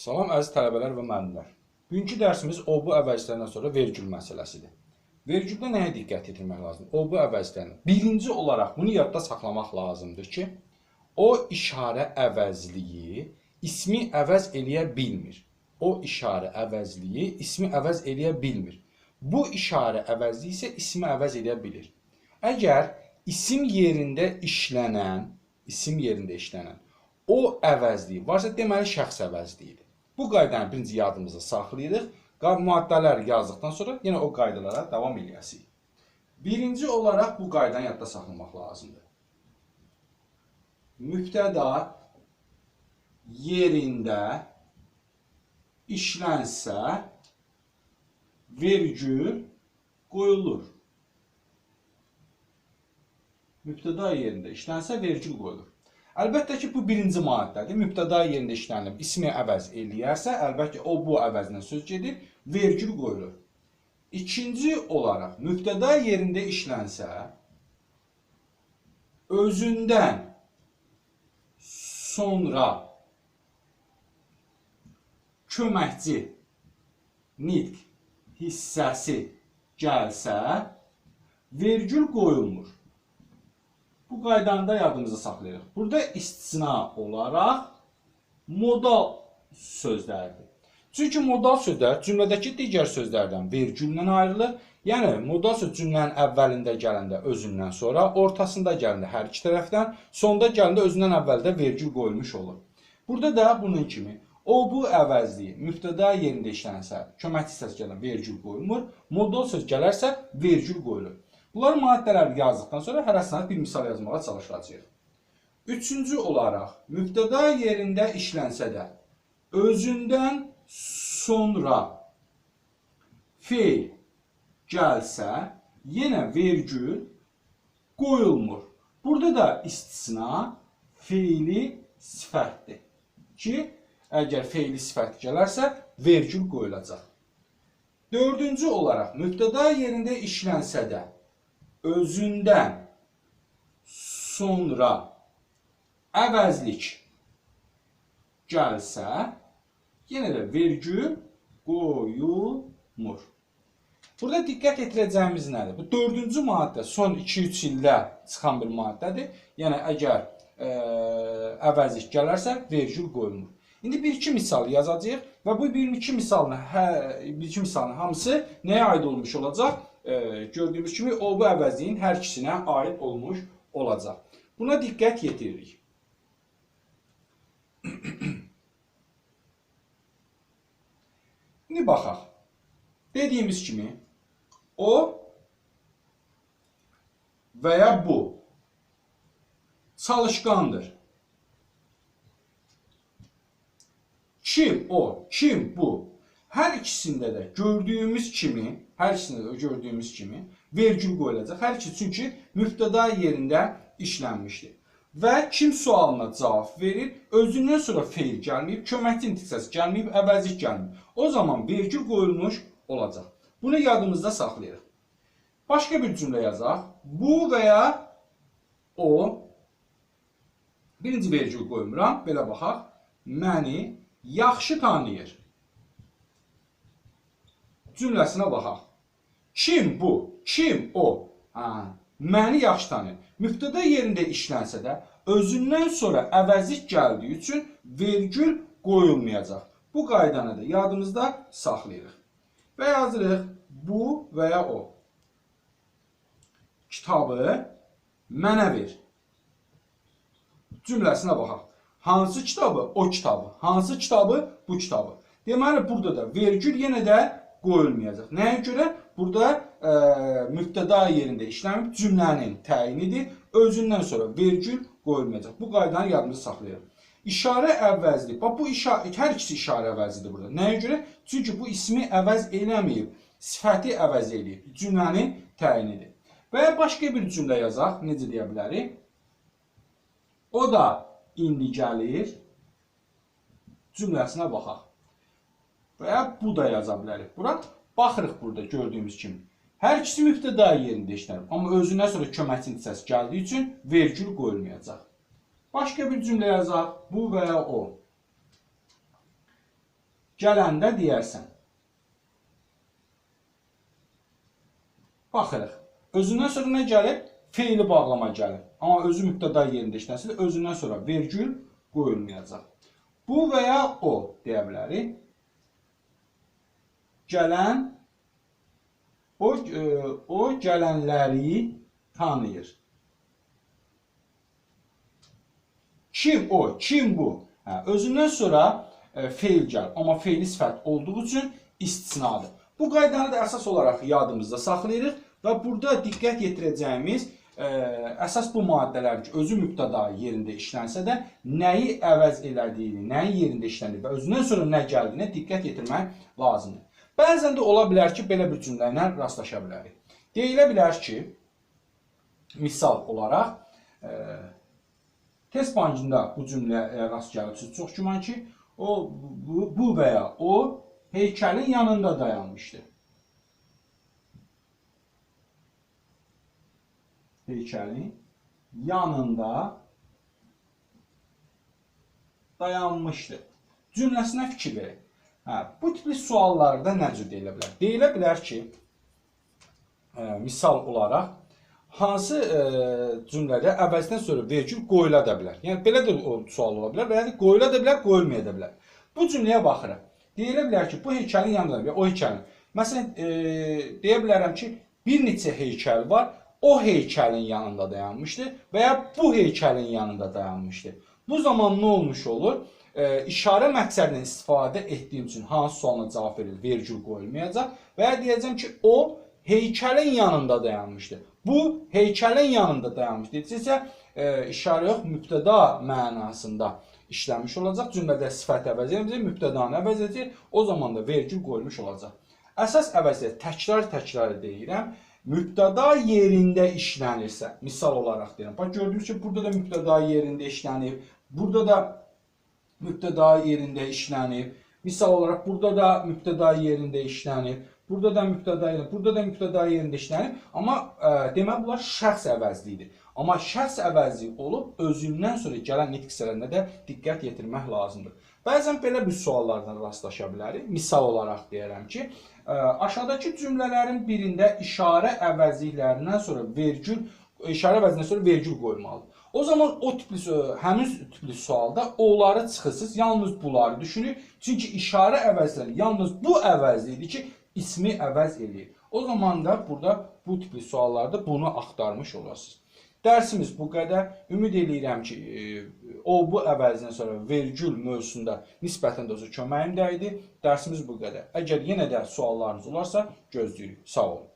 Salam əziz tələbələr və müəllimlər. Bugünkü dərsimiz o bu əvəzlərdən sonra vergül məsələsidir. Vergüldə nəyə diqqət yetirmək lazımdır? O bu əvəzlərini. Birinci olaraq bunu yadda saxlamaq lazımdır ki, o işarə əvəzliyi ismi əvəz eləyə bilmir. O işarə əvəzliyi ismi əvəz eləyə bilmir. Bu işarə əvəzliyi isə ismi əvəz eləyə bilir. Əgər isim yerində işlənən, isim yerində işlənən o əvəzliyi varsa, deməli şəxs əvəzliyidir. Bu qaydanı birinci yadımızda saxlayırıq. Maddələr yazdıqdan sonra yenə o qaydalara davam eləyəsinik. Birinci olaraq bu qaydanı yadda saxlamaq lazımdır. Mübtəda yerində işlənsə vergül qoyulur. Mübtəda yerində işlənsə vergül qoyulur. Əlbəttə ki, bu birinci maddədir. Mübtəda yerində işlənib ismi əvəz eləyərsə, əlbəttə o bu əvəzlə söz gedir, vergül qoyulur. İkinci olaraq mübtəda yerində işlənsə, özündən sonra köməkçi nitq hissəsi gəlsə, vergül qoyulmur. Bu qaydanı da yadımızda saxlayırıq. Burada istisna olaraq modal sözlərdir. Çünki modal sözlər cümlədəki digər sözlərdən vergüllə ayrılır. Yəni modal söz cümlənin əvvəlində gələndə özündən sonra, ortasında gələndə hər iki tərəfdən, sonda gələndə özündən əvvəldə vergül qoyulmuş olur. Burada da bunun kimi o bu əvəzliyi mübtəda yerində işlənsə, köməkçi hissəsi gələn vergül qoyulmur, modal söz gələrsə vergül qoyulur. Bunlar maddələri yazdıqdan sonra hərəsindən bir misal yazmağa çalışacağıq. Üçüncü olaraq, mübtəda yerində işlənsə də, özündən sonra feil gəlsə, yenə vergül qoyulmur. Burada da istisna feili sifətdir ki, əgər feili sifət gələrsə, vergül qoyulacaq. Dördüncü olaraq, mübtəda yerində işlənsə də, özündən sonra əvəzlik gəlsə, yenə də vergül qoyulmur. Burada diqqət yetirəcəyimiz nədir? Bu dördüncü maddə son 2-3 ildə çıxan bir maddədir. Yəni əgər e, əvəzlik gələrsə, vergül qoyulmur. İndi bir-iki misal yazacağıq və bu bir-iki misalın hə, bir-iki misalın hamısı nəyə aid olmuş olacaq? E, gördüyümüz kimi o bu əvəzliyin hər ikisinə aid olmuş olacaq. Buna diqqət yetiririk. İndi baxaq. Dediyimiz kimi o və ya bu çalışqandır. Kim o, kim bu? Hər ikisində də gördüyümüz kimi, hər ikisində də gördüyümüz kimi vergül qoyulacaq. Hər ikisi çünki mübtəda yerində işlənmişdir. Və kim sualına cavab verir, özündən sonra feil gəlməyib, köməkçi intiqsəsi gəlməyib, əvəzlik gəlməyib. O zaman vergül qoyulmuş olacaq. Bunu yadımızda saxlayırıq. Başqa bir cümlə yazaq. Bu və ya o birinci vergül qoymuram. Belə baxaq. Məni yaxşı tanıyır. Cümləsinə baxaq. Kim bu? Kim o? Ha, məni yaxşı tanıyır. Mübtəda yerində işlənsə də özündən sonra əvəzlik gəldiyi üçün vergül qoyulmayacaq. Bu qaydanı da yadımızda saxlayırıq. Və yazırıq bu və ya o. Kitabı mənə ver. Cümləsinə baxaq. Hansı kitabı? O kitabı. Hansı kitabı? Bu kitabı. Deməli burada da vergül yenə də qoyulmayacaq. Nəyə görə? Burada e, mübtəda yerində işlənib cümlənin təyinidir. Özündən sonra vergül qoyulmayacaq. Bu qaydanı yadımızda saxlayırıq. İşarə əvəzli. Bax bu işarə hər ikisi işarə əvəzlidir burada. Nəyə görə? Çünki bu ismi əvəz eləməyib, sifəti əvəz eləyib. Cümlənin təyinidir. Və ya başqa bir cümlə yazaq. Necə deyə bilərik? O da indi gəlir. Cümləsinə baxaq. Və ya bu da yaza bilərik. Bura baxırıq burada gördüyümüz kimi. Hər ikisi mübtəda yerində işlənir. Amma özündən sonra köməkçi hissəsi gəldiyi üçün vergül qoyulmayacaq. Başqa bir cümlə yazaq. Bu və ya o. gələndə deyərsən. Baxırıq. Özündən sonra nə gəlir? Feili bağlama gəlir. Amma özü mübtəda yerində işlənsə də özündən sonra vergül qoyulmayacaq. Bu və ya o deyə bilərik. Gələn o e, o gələnləri tanıyır. Kim o? Kim bu? Hə, özündən sonra e, feil gəlir. Amma feili sifət olduğu üçün istisnadır. Bu qaydanı da əsas olaraq yadımızda saxlayırıq və burada diqqət yetirəcəyimiz ə, əsas bu maddələr ki, özü mübtəda yerində işlənsə də nəyi əvəz elədiyini, nəyin yerində işlənir və özündən sonra nə gəldiyinə diqqət yetirmək lazımdır. Bəzən də ola bilər ki, belə bir cümlə ilə rastlaşa bilərik. Deyilə bilər ki, misal olaraq ə, test bankında bu cümləyə rast gəlibsiniz. Çox güman ki, o bu, bu və ya o heykəlin yanında dayanmışdı. Heykəlin yanında dayanmışdı. Cümləsinə fikir verin. Hə, bu tipli suallarda nə cür deyilə bilər? Deyilə bilər ki, ə, misal olaraq hansı ə, cümlədə əvəzindən sonra vergül qoyula da bilər. Yəni belə də o sual ola bilər və ya qoyula da bilər, qoyulmaya da bilər. Bu cümləyə baxırıq. Deyilə bilər ki, bu heykəlin yanında və o heykəlin. Məsələn, e, deyə bilərəm ki, bir neçə heykəl var, o heykəlin yanında dayanmışdı və ya bu heykəlin yanında dayanmışdı. Bu zaman nə olmuş olur? E, işarə məqsədindən istifadə etdiyim üçün hansı sualına cavab verilir? Vergül qoyulmayacaq və ya deyəcəm ki, o heykəlin yanında dayanmışdı. Bu heykəlin yanında dayanmışdı. Desə, e, işarə yox, mübtəda mənasında işlənmiş olacaq. Cümlədə sifət əvəz edəcək, mübtədanı əvəz edəcək. O zaman da vergül qoyulmuş olacaq. Əsas əvəziyyət təkrar-təkrar deyirəm. Mübtəda yerində işlənirsə, misal olaraq deyirəm. Bax gördüyünüz ki, burada da mübtəda yerində işlənib. Burada da mübtəda yerində işlənib. Misal olaraq burada da mübtəda yerində işlənib. Burada da mübtəda yerində, burada da mübtəda yerində işlənib. Amma ə, deməli bunlar şəxs əvəzliyidir. Amma şəxs əvəzliyi olub özündən sonra gələn nitq hissələrində də diqqət yetirmək lazımdır. Bəzən belə bir suallardan rastlaşa bilərik. Misal olaraq deyirəm ki, ə, aşağıdakı cümlələrin birində işarə əvəzliklərindən sonra vergül işarə əvəzindən sonra vergül qoymalıdır. O zaman o tipli həmin tipli sualda onları çıxırsınız, yalnız bunları düşünün. Çünki işarə əvəzləri yalnız bu əvəzlidir ki, ismi əvəz eləyir. O zaman da burada bu tipli suallarda bunu axtarmış olasınız. Dərsimiz bu qədər. Ümid eləyirəm ki, e, o bu əvəzindən sonra vergül mövzusunda nisbətən də olsa köməyim dəydi. Dərsimiz bu qədər. Əgər yenə də suallarınız olarsa, gözləyirik. Sağ olun.